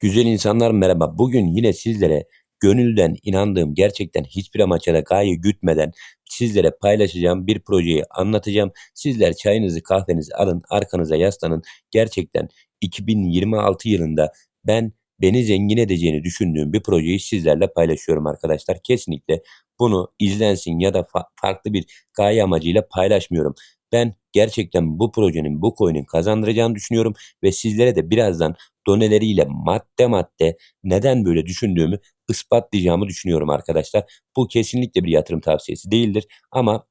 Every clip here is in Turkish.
Güzel insanlar merhaba. Bugün yine sizlere gönülden inandığım gerçekten hiçbir amaça da gaye gütmeden sizlere paylaşacağım bir projeyi anlatacağım. Sizler çayınızı kahvenizi alın arkanıza yaslanın. Gerçekten 2026 yılında ben beni zengin edeceğini düşündüğüm bir projeyi sizlerle paylaşıyorum arkadaşlar. Kesinlikle bunu izlensin ya da fa- farklı bir gaye amacıyla paylaşmıyorum. Ben gerçekten bu projenin bu coin'in kazandıracağını düşünüyorum ve sizlere de birazdan doneleriyle madde madde neden böyle düşündüğümü ispatlayacağımı düşünüyorum arkadaşlar. Bu kesinlikle bir yatırım tavsiyesi değildir ama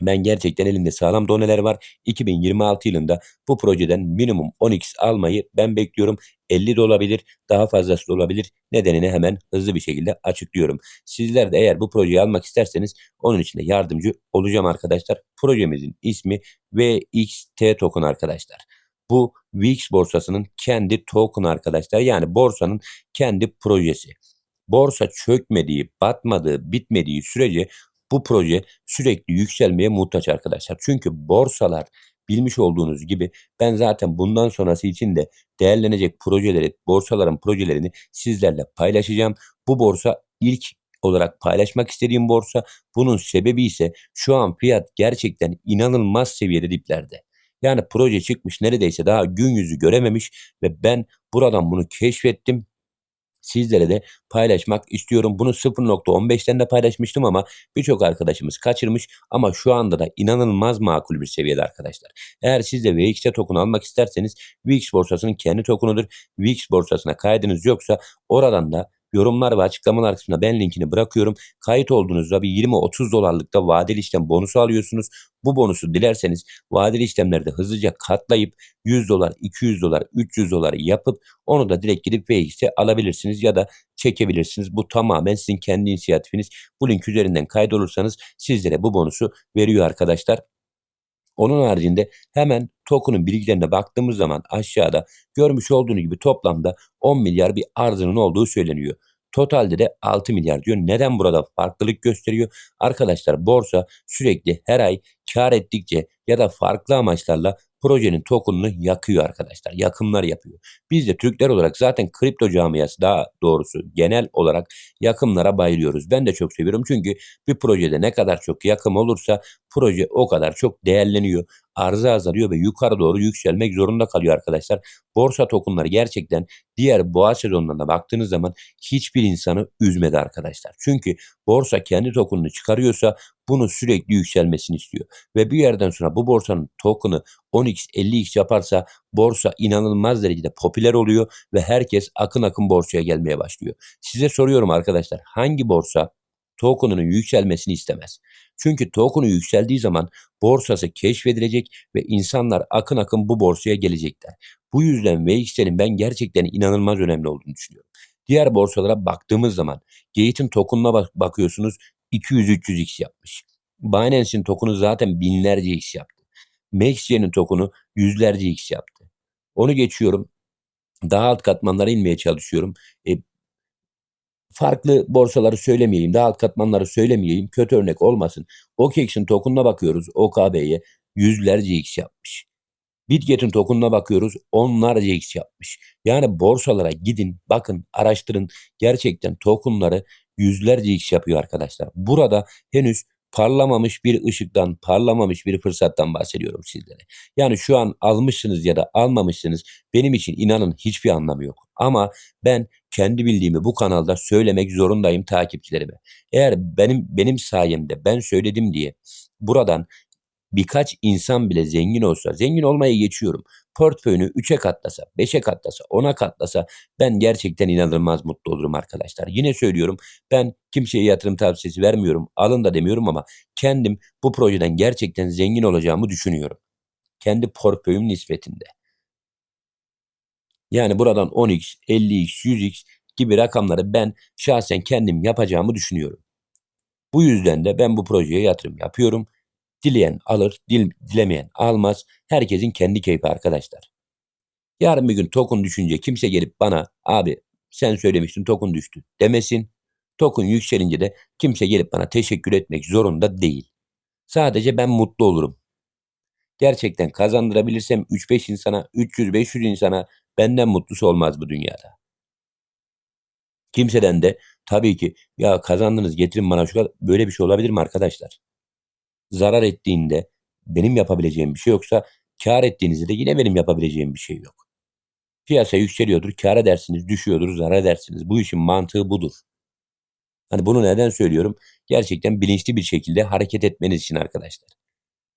ben gerçekten elimde sağlam doneler var. 2026 yılında bu projeden minimum 10x almayı ben bekliyorum. 50 de olabilir, daha fazlası da olabilir. Nedenini hemen hızlı bir şekilde açıklıyorum. Sizler de eğer bu projeyi almak isterseniz onun için de yardımcı olacağım arkadaşlar. Projemizin ismi VXT token arkadaşlar. Bu VIX borsasının kendi token arkadaşlar. Yani borsanın kendi projesi. Borsa çökmediği, batmadığı, bitmediği sürece bu proje sürekli yükselmeye muhtaç arkadaşlar. Çünkü borsalar bilmiş olduğunuz gibi ben zaten bundan sonrası için de değerlenecek projeleri, borsaların projelerini sizlerle paylaşacağım. Bu borsa ilk olarak paylaşmak istediğim borsa. Bunun sebebi ise şu an fiyat gerçekten inanılmaz seviyede diplerde. Yani proje çıkmış neredeyse daha gün yüzü görememiş ve ben buradan bunu keşfettim sizlere de paylaşmak istiyorum. Bunu 0.15'ten de paylaşmıştım ama birçok arkadaşımız kaçırmış ama şu anda da inanılmaz makul bir seviyede arkadaşlar. Eğer siz de VX'te token almak isterseniz VX borsasının kendi tokenudur. VX borsasına kaydınız yoksa oradan da yorumlar ve açıklamalar kısmına ben linkini bırakıyorum. Kayıt olduğunuzda bir 20-30 dolarlıkta vadeli işlem bonusu alıyorsunuz. Bu bonusu dilerseniz vadeli işlemlerde hızlıca katlayıp 100 dolar, 200 dolar, 300 dolar yapıp onu da direkt gidip VX'e alabilirsiniz ya da çekebilirsiniz. Bu tamamen sizin kendi inisiyatifiniz. Bu link üzerinden kaydolursanız sizlere bu bonusu veriyor arkadaşlar. Onun haricinde hemen token'ın bilgilerine baktığımız zaman aşağıda görmüş olduğunuz gibi toplamda 10 milyar bir arzının olduğu söyleniyor. Totalde de 6 milyar diyor. Neden burada farklılık gösteriyor? Arkadaşlar borsa sürekli her ay kar ettikçe ya da farklı amaçlarla projenin token'ını yakıyor arkadaşlar. Yakımlar yapıyor. Biz de Türkler olarak zaten kripto camiası daha doğrusu genel olarak yakımlara bayılıyoruz. Ben de çok seviyorum çünkü bir projede ne kadar çok yakım olursa proje o kadar çok değerleniyor. Arzı azalıyor ve yukarı doğru yükselmek zorunda kalıyor arkadaşlar. Borsa tokenları gerçekten diğer boğa sezonlarına baktığınız zaman hiçbir insanı üzmedi arkadaşlar. Çünkü borsa kendi tokenını çıkarıyorsa bunu sürekli yükselmesini istiyor. Ve bir yerden sonra bu borsanın token'ı 10x 50x yaparsa borsa inanılmaz derecede popüler oluyor ve herkes akın akın borsaya gelmeye başlıyor. Size soruyorum arkadaşlar hangi borsa token'ının yükselmesini istemez? Çünkü token'ı yükseldiği zaman borsası keşfedilecek ve insanlar akın akın bu borsaya gelecekler. Bu yüzden VX'lerin ben gerçekten inanılmaz önemli olduğunu düşünüyorum. Diğer borsalara baktığımız zaman Gate'in token'una bak bakıyorsunuz 200-300x yapmış. Binance'in token'u zaten binlerce x yaptı. MaxJ'nin token'u yüzlerce x yaptı. Onu geçiyorum. Daha alt katmanlara inmeye çalışıyorum. E, farklı borsaları söylemeyeyim, daha alt katmanları söylemeyeyim, kötü örnek olmasın. OKEX'in token'una bakıyoruz, OKB'ye yüzlerce x yapmış. Bitget'in token'una bakıyoruz, onlarca x yapmış. Yani borsalara gidin, bakın, araştırın. Gerçekten token'ları yüzlerce x yapıyor arkadaşlar. Burada henüz parlamamış bir ışıktan, parlamamış bir fırsattan bahsediyorum sizlere. Yani şu an almışsınız ya da almamışsınız benim için inanın hiçbir anlamı yok. Ama ben kendi bildiğimi bu kanalda söylemek zorundayım takipçilerime. Eğer benim benim sayemde ben söyledim diye buradan birkaç insan bile zengin olsa, zengin olmaya geçiyorum. Portföyünü 3'e katlasa, 5'e katlasa, 10'a katlasa ben gerçekten inanılmaz mutlu olurum arkadaşlar. Yine söylüyorum ben kimseye yatırım tavsiyesi vermiyorum, alın da demiyorum ama kendim bu projeden gerçekten zengin olacağımı düşünüyorum. Kendi portföyüm nispetinde. Yani buradan 10x, 50x, 100x gibi rakamları ben şahsen kendim yapacağımı düşünüyorum. Bu yüzden de ben bu projeye yatırım yapıyorum. Dileyen alır, dil, dilemeyen almaz. Herkesin kendi keyfi arkadaşlar. Yarın bir gün token düşünce kimse gelip bana abi sen söylemiştin token düştü demesin. Token yükselince de kimse gelip bana teşekkür etmek zorunda değil. Sadece ben mutlu olurum. Gerçekten kazandırabilirsem 3-5 insana, 300-500 insana benden mutlusu olmaz bu dünyada. Kimseden de tabii ki ya kazandınız getirin bana şu kadar böyle bir şey olabilir mi arkadaşlar? Zarar ettiğinde benim yapabileceğim bir şey yoksa kar ettiğinizde de yine benim yapabileceğim bir şey yok. Piyasa yükseliyordur, kar edersiniz, düşüyordur, zarar edersiniz. Bu işin mantığı budur. Hani bunu neden söylüyorum? Gerçekten bilinçli bir şekilde hareket etmeniz için arkadaşlar.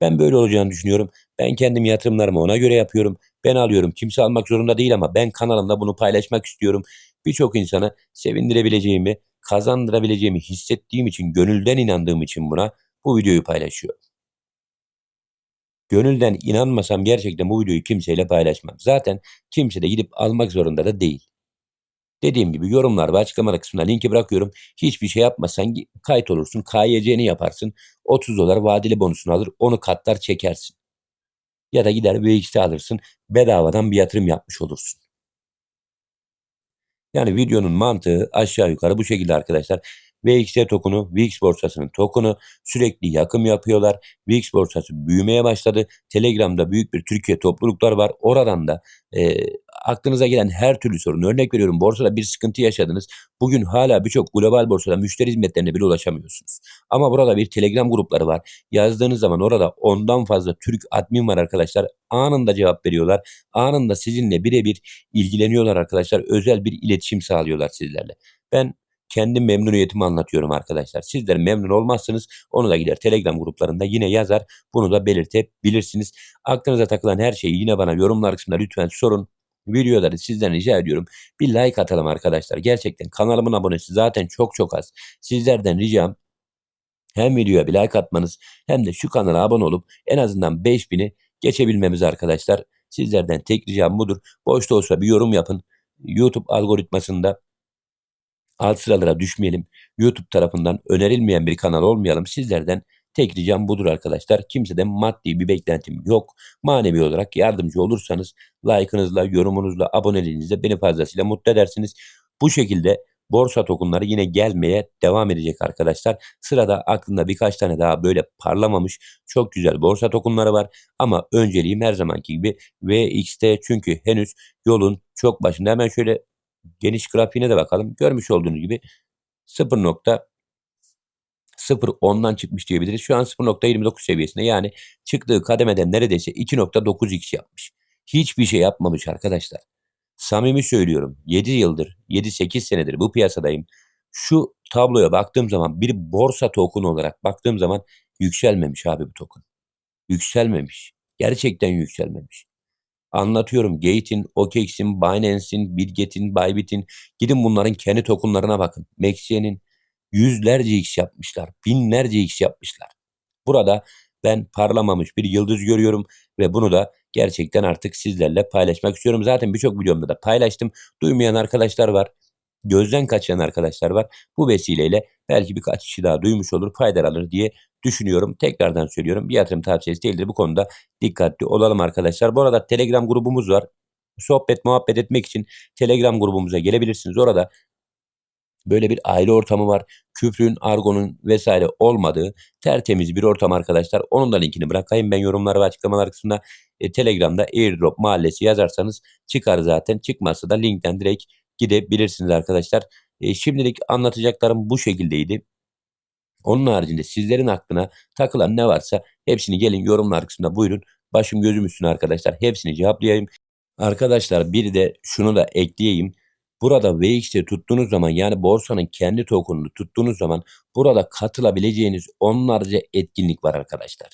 Ben böyle olacağını düşünüyorum. Ben kendim yatırımlarımı ona göre yapıyorum. Ben alıyorum. Kimse almak zorunda değil ama ben kanalımda bunu paylaşmak istiyorum. Birçok insana sevindirebileceğimi, kazandırabileceğimi hissettiğim için, gönülden inandığım için buna bu videoyu paylaşıyorum. Gönülden inanmasam gerçekten bu videoyu kimseyle paylaşmam. Zaten kimse de gidip almak zorunda da değil. Dediğim gibi yorumlar ve açıklamalar kısmına linki bırakıyorum. Hiçbir şey yapmasan kayıt olursun. KYC'ni yaparsın. 30 dolar vadeli bonusunu alır. Onu katlar çekersin. Ya da gider VX'te alırsın. Bedavadan bir yatırım yapmış olursun. Yani videonun mantığı aşağı yukarı bu şekilde arkadaşlar. VXT tokunu, VX borsasının tokunu sürekli yakım yapıyorlar. VX borsası büyümeye başladı. Telegram'da büyük bir Türkiye topluluklar var. Oradan da e, aklınıza gelen her türlü sorun. Örnek veriyorum borsada bir sıkıntı yaşadınız. Bugün hala birçok global borsada müşteri hizmetlerine bile ulaşamıyorsunuz. Ama burada bir Telegram grupları var. Yazdığınız zaman orada ondan fazla Türk admin var arkadaşlar. Anında cevap veriyorlar. Anında sizinle birebir ilgileniyorlar arkadaşlar. Özel bir iletişim sağlıyorlar sizlerle. Ben kendi memnuniyetimi anlatıyorum arkadaşlar. Sizler memnun olmazsınız. Onu da gider Telegram gruplarında yine yazar. Bunu da belirtebilirsiniz. Aklınıza takılan her şeyi yine bana yorumlar kısmında lütfen sorun. Videoları sizden rica ediyorum. Bir like atalım arkadaşlar. Gerçekten kanalımın abonesi zaten çok çok az. Sizlerden ricam hem videoya bir like atmanız hem de şu kanala abone olup en azından 5000'i geçebilmemiz arkadaşlar. Sizlerden tek ricam budur. Boşta olsa bir yorum yapın. YouTube algoritmasında alt sıralara düşmeyelim. YouTube tarafından önerilmeyen bir kanal olmayalım. Sizlerden tek ricam budur arkadaşlar. Kimseden maddi bir beklentim yok. Manevi olarak yardımcı olursanız like'ınızla, yorumunuzla, aboneliğinizle beni fazlasıyla mutlu edersiniz. Bu şekilde borsa tokenları yine gelmeye devam edecek arkadaşlar. Sırada aklında birkaç tane daha böyle parlamamış çok güzel borsa tokenları var. Ama önceliğim her zamanki gibi VXT çünkü henüz yolun çok başında. Hemen şöyle geniş grafiğine de bakalım. Görmüş olduğunuz gibi 0.010'dan çıkmış diyebiliriz. Şu an 0.29 seviyesinde yani çıktığı kademeden neredeyse 2.9x yapmış. Hiçbir şey yapmamış arkadaşlar. Samimi söylüyorum 7 yıldır 7-8 senedir bu piyasadayım. Şu tabloya baktığım zaman bir borsa token olarak baktığım zaman yükselmemiş abi bu token. Yükselmemiş. Gerçekten yükselmemiş. Anlatıyorum Gate'in, OKEx'in, Binance'in, Bitget'in, Bybit'in gidin bunların kendi tokenlarına bakın. Maxia'nın yüzlerce x yapmışlar, binlerce x yapmışlar. Burada ben parlamamış bir yıldız görüyorum ve bunu da gerçekten artık sizlerle paylaşmak istiyorum. Zaten birçok videomda da paylaştım. Duymayan arkadaşlar var gözden kaçan arkadaşlar var. Bu vesileyle belki birkaç kişi daha duymuş olur, faydalanır diye düşünüyorum. Tekrardan söylüyorum. Bir yatırım tavsiyesi değildir. Bu konuda dikkatli olalım arkadaşlar. Bu arada Telegram grubumuz var. Sohbet, muhabbet etmek için Telegram grubumuza gelebilirsiniz. Orada böyle bir aile ortamı var. Küfrün, argonun vesaire olmadığı tertemiz bir ortam arkadaşlar. Onun da linkini bırakayım ben yorumlar ve açıklamalar kısmında. E, Telegram'da Airdrop mahallesi yazarsanız çıkar zaten. Çıkmazsa da linkten direkt gidebilirsiniz arkadaşlar. E, şimdilik anlatacaklarım bu şekildeydi. Onun haricinde sizlerin aklına takılan ne varsa hepsini gelin yorumlar kısmında buyurun. Başım gözüm üstüne arkadaşlar. Hepsini cevaplayayım. Arkadaşlar bir de şunu da ekleyeyim. Burada VX'te tuttuğunuz zaman yani borsanın kendi tokenunu tuttuğunuz zaman burada katılabileceğiniz onlarca etkinlik var arkadaşlar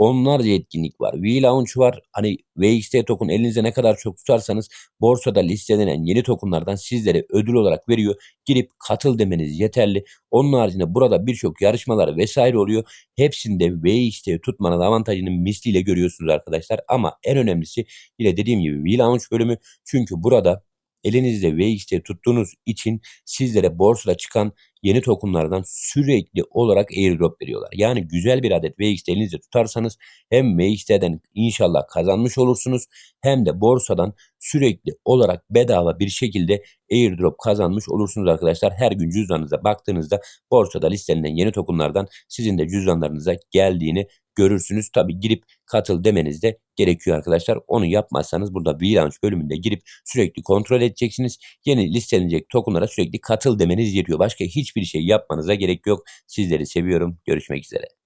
onlarca etkinlik var. V-Launch var. Hani VXT token elinize ne kadar çok tutarsanız borsada listelenen yeni tokenlardan sizlere ödül olarak veriyor. Girip katıl demeniz yeterli. Onun haricinde burada birçok yarışmalar vesaire oluyor. Hepsinde VXT tutmanın avantajını misliyle görüyorsunuz arkadaşlar. Ama en önemlisi yine dediğim gibi V-Launch bölümü. Çünkü burada elinizde VXT tuttuğunuz için sizlere borsada çıkan yeni tokenlardan sürekli olarak airdrop veriyorlar. Yani güzel bir adet VXT elinizde tutarsanız hem VXT'den inşallah kazanmış olursunuz hem de borsadan sürekli olarak bedava bir şekilde airdrop kazanmış olursunuz arkadaşlar. Her gün cüzdanınıza baktığınızda borsada listelenen yeni tokenlardan sizin de cüzdanlarınıza geldiğini görürsünüz. Tabi girip katıl demeniz de gerekiyor arkadaşlar. Onu yapmazsanız burada VLaunch bölümünde girip sürekli kontrol edeceksiniz. Yeni listelenecek tokenlara sürekli katıl demeniz yetiyor. Başka hiçbir şey yapmanıza gerek yok. Sizleri seviyorum. Görüşmek üzere.